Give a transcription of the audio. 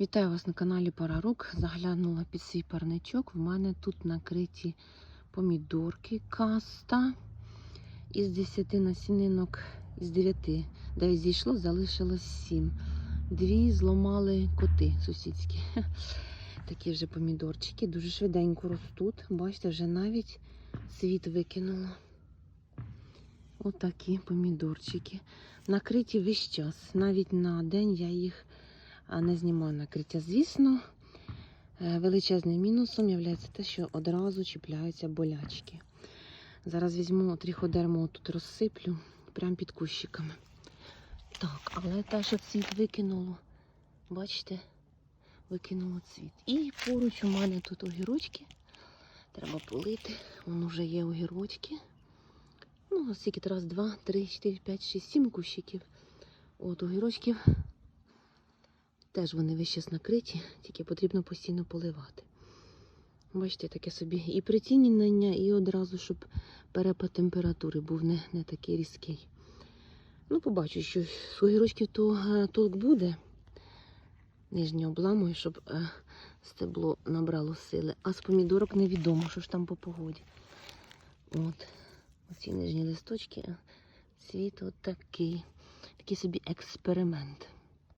Вітаю вас на каналі Парарук. Заглянула під свій парничок. В мене тут накриті помідорки каста. Із 10 насінинок, із 9, 9 зійшло, залишилось 7. Дві зламали коти сусідські. Такі вже помідорчики, дуже швиденько ростуть. Бачите, вже навіть світ викинуло. Отакі помідорчики. Накриті весь час. Навіть на день я їх не знімаю накриття. Звісно, е, величезним мінусом є те, що одразу чіпляються болячки. Зараз візьму тріходерму тут розсиплю прямо під кущиками. Так, але те, що цвіт викинуло, бачите, викинуло цвіт. І поруч у мене тут огірочки. Треба полити. Вон вже є огірочки. Ну, скільки раз, два, три, чотири, п'ять, шість, сім кущиків. От огірочків Теж вони весь час накриті, тільки потрібно постійно поливати. Бачите, таке собі і притінення, і одразу, щоб перепад температури був не, не такий різкий. Ну, побачу, що з огірочків то е, толк буде. Нижнє обламую, щоб е, стебло набрало сили. А з помідорок невідомо, що ж там по погоді. От, оці нижні листочки, цвіт от такий. Такий собі експеримент.